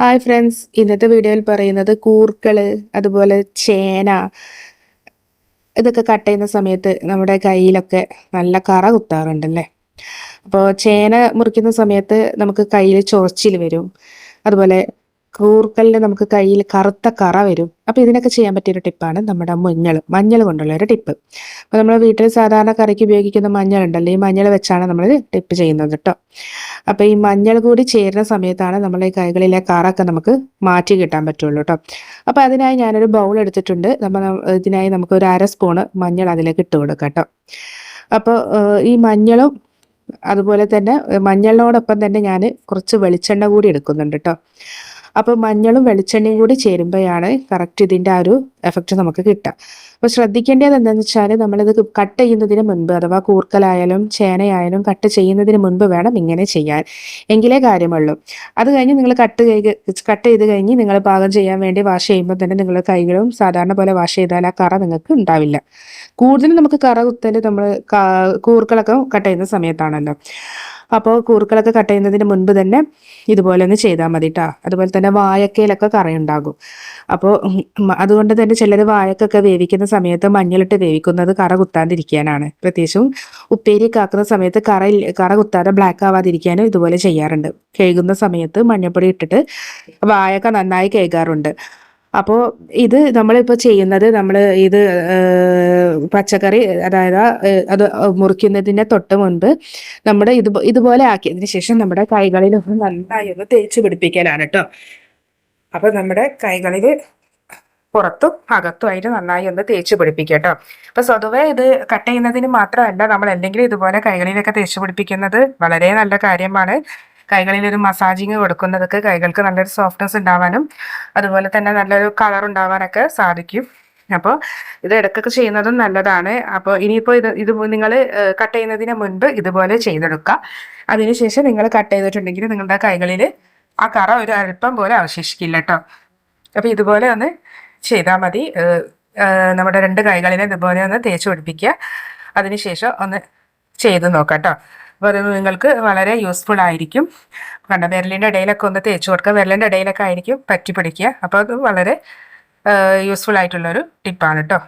Hi friends ഇന്നത്തെ വീഡിയോയിൽ പറയുന്നത് കൂർക്കൾ അതുപോലെ ചേന ഇതൊക്കെ കട്ട് ചെയ്യുന്ന സമയത്ത് നമ്മുടെ കയ്യിലൊക്കെ നല്ല കറ കുത്താറുണ്ടല്ലേ? അപ്പോൾ ചേന മുറിക്കുന്ന സമയത്ത് നമുക്ക് കയ്യിൽ ചൊറിച്ചിൽ വരും. അതുപോലെ കൂർക്കലിന് നമുക്ക് കയ്യിൽ കറുത്ത കറ വരും. അപ്പോൾ ഇതിനൊക്കെ ചെയ്യാൻ പറ്റിയ ഒരു ടിപ്പാണ് നമ്മുടെ മഞ്ഞൾ മഞ്ഞൾ കൊണ്ടുള്ള ഒരു ടിപ്പ്. അപ്പോൾ നമ്മൾ വീട്ടിൽ സാധാരണ കറിക്ക് ഉപയോഗിക്കുന്ന മഞ്ഞൾ ഉണ്ടല്ലോ ഈ മഞ്ഞൾ വെച്ചാണ് നമ്മൾ ടിപ്പ് ചെയ്യുന്നത് കേട്ടോ അപ്പോൾ ഈ മഞ്ഞൾ കൂടി ചേരുന്ന സമയത്താണ് നമ്മൾ ഈ കൈകളിലെ കറൊക്കെ നമുക്ക് മാറ്റി കിട്ടാൻ പറ്റുള്ളൂ കേട്ടോ അപ്പോൾ അതിനായി ഞാനൊരു ബൗൾ എടുത്തിട്ടുണ്ട്. നമ്മൾ ഇതിനായി നമുക്ക് ഒരു അര സ്പൂണ് മഞ്ഞൾ അതിലേക്ക് ഇട്ട് കൊടുക്കാം കേട്ടോ അപ്പോൾ ഈ മഞ്ഞളും അതുപോലെ തന്നെ മഞ്ഞളിനോടൊപ്പം തന്നെ ഞാൻ കുറച്ച് വെളിച്ചെണ്ണ കൂടി എടുക്കുന്നുണ്ട് കേട്ടോ അപ്പോൾ മഞ്ഞളും വെളിച്ചെണ്ണയും കൂടി ചേരുമ്പോഴാണ് കറക്റ്റ് ഇതിന്റെ ആ ഒരു എഫക്റ്റ് നമുക്ക് കിട്ടാം അപ്പോൾ ശ്രദ്ധിക്കേണ്ടത് എന്താണെന്ന് വെച്ചാൽ നമ്മളിത് കട്ട് ചെയ്യുന്നതിന് മുൻപ് അഥവാ കൂർക്കലായാലും ചേനയായാലും കട്ട് ചെയ്യുന്നതിന് മുൻപ് വേണം ഇങ്ങനെ ചെയ്യാൻ. എങ്കിലേ കാര്യമുള്ളൂ. അത് കഴിഞ്ഞ് നിങ്ങൾ കട്ട് കട്ട് ചെയ്ത് കഴിഞ്ഞ് നിങ്ങൾ പാകം ചെയ്യാൻ വേണ്ടി വാഷ് ചെയ്യുമ്പോൾ തന്നെ നിങ്ങളുടെ കൈകളും സാധാരണ പോലെ വാഷ് ചെയ്താൽ ആ കറ നിങ്ങൾക്ക് ഉണ്ടാവില്ല. കൂടുതലും നമുക്ക് കറ കുത്തൽ നമ്മൾ കൂർക്കളൊക്കെ കട്ട് ചെയ്യുന്ന സമയത്താണല്ലോ. അപ്പോൾ കൂർക്കളൊക്കെ കട്ട് ചെയ്യുന്നതിന് മുൻപ് തന്നെ ഇതുപോലെ ഒന്ന് ചെയ്താൽ മതി കേട്ടോ അതുപോലെ തന്നെ വായക്കയിലൊക്കെ കറയുണ്ടാകും. അപ്പോൾ അതുകൊണ്ട് തന്നെ ചിലർ വാഴക്കൊക്കെ വേവിക്കുന്ന സമയത്ത് മഞ്ഞളിട്ട് വേവിക്കുന്നത് കറ കുത്താതിരിക്കാനാണ് പ്രത്യേകിച്ചും ഉപ്പേരി കാക്കുന്ന സമയത്ത് കറ കറ കുത്താതെ ബ്ലാക്ക് ആവാതിരിക്കാനും ഇതുപോലെ ചെയ്യാറുണ്ട്. കഴുകുന്ന സമയത്ത് മഞ്ഞൾപ്പൊടി ഇട്ടിട്ട് വാഴക്ക നന്നായി കഴുകാറുണ്ട്. അപ്പോൾ ഇത് നമ്മളിപ്പോൾ ചെയ്യുന്നത് നമ്മൾ ഇത് പച്ചക്കറി അതായത് അത് മുറിക്കുന്നതിന്റെ തൊട്ട് മുൻപ് നമ്മുടെ ഇത് ഇതുപോലെ ആക്കിയതിന് ശേഷം നമ്മുടെ കൈകളിലൊന്ന് നന്നായി ഒന്ന് തേച്ച് പിടിപ്പിക്കലാണ് കേട്ടോ അപ്പോൾ നമ്മുടെ കൈകളിൽ പുറത്തും അകത്തുമായിട്ട് നന്നായി ഒന്ന് തേച്ച് പിടിപ്പിക്കുക കേട്ടോ അപ്പോൾ സ്വതവേ ഇത് കട്ട് ചെയ്യുന്നതിന് മാത്രമല്ല നമ്മൾ എന്തെങ്കിലും ഇതുപോലെ കൈകളിലൊക്കെ തേച്ച് പിടിപ്പിക്കുന്നത് വളരെ നല്ല കാര്യമാണ്. കൈകളിൽ ഒരു മസാജിങ് കൊടുക്കുന്നതൊക്കെ കൈകൾക്ക് നല്ലൊരു സോഫ്റ്റ്നെസ് ഉണ്ടാവാനും അതുപോലെ തന്നെ നല്ലൊരു കളർ ഉണ്ടാവാനൊക്കെ സാധിക്കും. അപ്പോൾ ഇത് ഇടക്കൊക്കെ ചെയ്യുന്നതും നല്ലതാണ്. അപ്പോൾ ഇനിയിപ്പോൾ ഇത് ഇത് നിങ്ങൾ കട്ട് ചെയ്യുന്നതിന് മുൻപ് ഇതുപോലെ ചെയ്തെടുക്കുക. അതിനുശേഷം നിങ്ങൾ കട്ട് ചെയ്തിട്ടുണ്ടെങ്കിൽ നിങ്ങളുടെ കൈകളിൽ ആ കറ ഒരു അല്പം പോലെ അവശേഷിക്കില്ല കേട്ടോ അപ്പോൾ ഇതുപോലെ ഒന്ന് ചെയ്താൽ മതി. നമ്മുടെ രണ്ട് കൈകളിനെ ഇതുപോലെ ഒന്ന് തേച്ച് പിടിപ്പിക്കുക. അതിനുശേഷം ഒന്ന് ചെയ്ത് നോക്കാം കേട്ടോ അപ്പോൾ അത് നിങ്ങൾക്ക് വളരെ യൂസ്ഫുൾ ആയിരിക്കും. കണ്ട വിരലിന്റെ ഇടയിലൊക്കെ ഒന്ന് തേച്ച് കൊടുക്കുക. വിരലിന്റെ ഇടയിലൊക്കെ ആയിരിക്കും പറ്റി പിടിക്കുക. അപ്പോൾ അത് വളരെ യൂസ്ഫുൾ ആയിട്ടുള്ളൊരു ടിപ്പാണ് കേട്ടോ